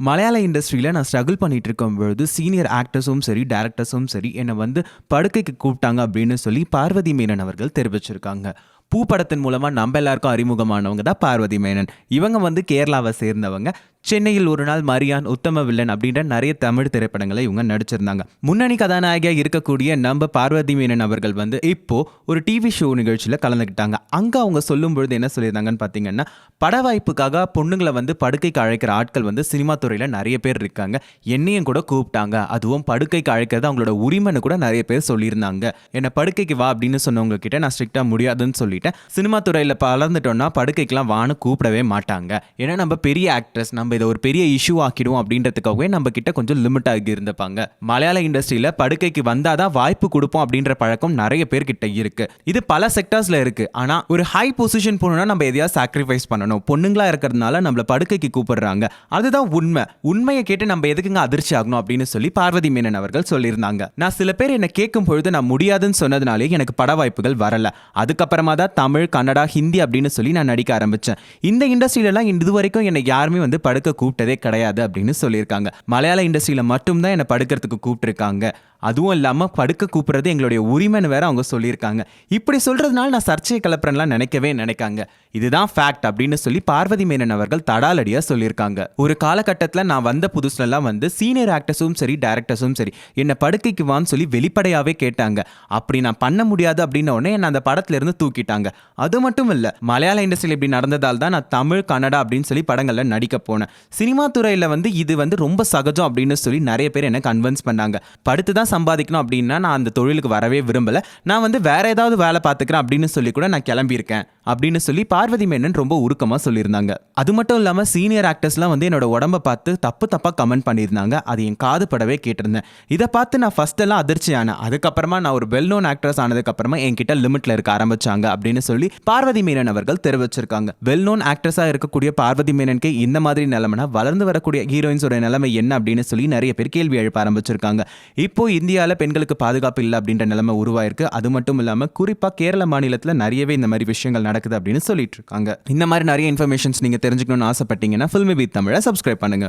மலையாள இண்டஸ்ட்ரியில் நான் ஸ்ட்ரகிள் பண்ணிட்டு இருக்கும் பொழுது சீனியர் ஆக்டர்ஸும் சரி டேரக்டர்ஸும் சரி என்னை வந்து படுக்கைக்கு கூப்பிட்டாங்க அப்படின்னு சொல்லி பார்வதி மேனன் அவர்கள் தெரிவிச்சிருக்காங்க. பூ படத்தின் மூலமாக நம்ம எல்லாருக்கும் அறிமுகமானவங்க தான் பார்வதி மேனன். இவங்க வந்து கேரளாவை சேர்ந்தவங்க. சென்னையில் ஒரு நாள் மரியான் உத்தம வில்லன் அப்படின்ற நிறைய தமிழ் திரைப்படங்களை இவங்க நடிச்சிருந்தாங்க. முன்னணி கதாநாயகியாக இருக்கக்கூடிய நம்ம பார்வதி மேனன் அவர்கள் வந்து இப்போ ஒரு டிவி ஷோ நிகழ்ச்சியில் கலந்துக்கிட்டாங்க அங்கே அவங்க சொல்லும் பொழுது என்ன சொல்லியிருந்தாங்கன்னு பார்த்தீங்கன்னா பட வாய்ப்புக்காக பொண்ணுங்களை வந்து படுக்கைக்கு அழைக்கிற ஆட்கள் வந்து சினிமா துறையில் நிறைய பேர் இருக்காங்க. என்னையும் கூட கூப்பிட்டாங்க. அதுவும் படுக்கைக்கு அழைக்கிறது அவங்களோட உரிமைன்னு கூட நிறைய பேர் சொல்லியிருந்தாங்க. என்னை படுக்கைக்கு வா அப்படின்னு சொன்னவங்க கிட்ட நான் ஸ்ட்ரிக்டாக முடியாதுன்னு சொல்லிட்டேன். சினிமா துறையில் பலர்ந்துட்டோம்னா படுக்கைக்கெலாம் வான்னு கூப்பிடவே மாட்டாங்க. ஏன்னா நம்ம பெரிய ஆக்ட்ரஸ் நம்ம இதை ஒரு பெரிய இஷ்யூ ஆக்கிடுவோம் அப்படின்றதுக்காகவே நம்ம கிட்ட கொஞ்சம் லிமிட் ஆகி இருந்திருப்பாங்க மலையாள இண்டஸ்ட்ரியில் படுக்கைக்கு வந்தாதான் வாய்ப்பு கொடுப்போம் அப்படின்ற பழக்கம் நிறைய பேர்கிட்ட இருக்கு. இது பல செக்டர்ஸ்ல இருக்கு. ஆனா ஒரு ஹை பொசிஷன் போனோம்னா நம்ம எதையாவது சாக்ரிஃபைஸ் பண்ணணும். பொண்ணுங்களா இருக்கிறதுனால நம்மள படுக்கைக்கு கூப்பிடுறாங்க. அதுதான் உண்மை. உண்மையை கேட்டு நம்ம எதுக்குங்க அதிர்ச்சி ஆகணும் அப்படின்னு சொல்லி பார்வதி மேனன் அவர்கள் சொல்லியிருந்தாங்க. நான் சில பேர் என்ன கேட்கும் பொழுது நான் முடியாதுன்னு சொன்னதுனாலே எனக்கு பட வாய்ப்புகள் வரல. அதுக்கப்புறமா தான் தமிழ் கன்னடா ஹிந்தி அப்படின்னு சொல்லி நான் நடிக்க ஆரம்பிச்சேன். இந்த இண்டஸ்ட்ரியிலலாம் இது வரைக்கும் என்னை யாருமே வந்து படுக்க கூப்பிட்டதே கிடையாது அப்படின்னு சொல்லியிருக்காங்க. மலையாள இண்டஸ்ட்ரியில் மட்டும்தான் என்னை படுக்கிறதுக்கு கூப்பிட்டுருக்காங்க. அதுவும் இல்லாமல் படுக்க கூப்பிடுறது எங்களுடைய உரிமைன்னு வேற அவங்க சொல்லியிருக்காங்க. இப்படி சொல்றதுனால நான் சர்ச்சையை கிளப்புறேன்லாம் நினைக்கவே நினைக்காங்க. இதுதான் ஃபேக்ட் அப்படின்னு சொல்லி பார்வதி மேனன் அவர்கள் தடாலடியாக சொல்லியிருக்காங்க. ஒரு காலகட்டத்தில் நான் வந்த புதுசுலலாம் வந்து சீனியர் ஆக்டர்ஸும் சரி டேரக்டர்ஸும் சரி என்னை படுக்கைக்கு வான்னு சொல்லி வெளிப்படையாகவே கேட்டாங்க. அப்படி நான் பண்ண முடியாது அப்படின்ன உடனே என்னை அந்த படத்துல இருந்து தூக்கிட்டாங்க. அது மட்டும் இல்லை மலையாள இண்டஸ்ட்ரியில் இப்படி நடந்ததால் தான் நான் தமிழ் கன்னடா அப்படின்னு சொல்லி படங்களில் நடிக்க போனேன். சினிமா துறையில் வந்து இது வந்து ரொம்ப சகஜம் அப்படின்னு சொல்லி நிறைய பேர் என்ன கன்வின்ஸ் பண்ணாங்க. படுத்து தான் சம்பாதிக்கணும் அப்படின்னா நான் அந்த தொழிலுக்கு வரவே விரும்பல. நான் வந்து வேற ஏதாவது வேலை பார்த்துக்கிறேன் அப்படின்னு சொல்லி கூட நான் கிளம்பியிருக்கேன் அப்படின்னு சொல்லி பார்வதி மேனன் ரொம்ப உருக்கமாக சொல்லியிருந்தாங்க. அது மட்டும் இல்லாமல் சீனியர் ஆக்டர்ஸ்லாம் வந்து என்னோட உடம்ப பார்த்து தப்பு தப்பாக கமெண்ட் பண்ணியிருந்தாங்க. அது என் காது படவே கேட்டிருந்தேன். இதை பார்த்து நான் ஃபர்ஸ்ட் எல்லாம் அதிர்ச்சி ஆனேன் அதுக்கப்புறமா நான் ஒரு வெல் நோன் ஆக்ட்ரஸ் ஆனதுக்கப்புறமா என்கிட்ட லிமிட்ல இருக்க ஆரம்பிச்சாங்க அப்படின்னு சொல்லி பார்வதி மேனன் அவர்கள் தெரிவிச்சிருக்காங்க. வெல் நோன் ஆக்ட்ரஸாக இருக்கக்கூடிய பார்வதி மேனனுக்கு இந்த மாதிரி நிலைமைனா வளர்ந்து வரக்கூடிய ஹீரோயின்ஸோட நிலைமை என்ன அப்படின்னு சொல்லி நிறைய பேர் கேள்வி எழுப்ப ஆரம்பிச்சிருக்காங்க. இப்போ இந்தியாவில் பெண்களுக்கு பாதுகாப்பு இல்லை அப்படின்ற நிலைமை உருவாயிருக்கு. அது மட்டும் இல்லாமல் குறிப்பாக கேரள மாநிலத்தில் நிறையவே இந்த மாதிரி விஷயங்கள் நடக்குது அப்படின்னு சொல்லிட்டு இருக்காங்க. இந்த மாதிரி நிறைய இன்ஃபர்மேஷன்ஸ் நீங்கள் தெரிஞ்சுக்கணும்னு ஆசைப்பட்டீங்கன்னா ஃபில்மி பி தமிழை சப்ஸ்கிரைப் பண்ணுங்க.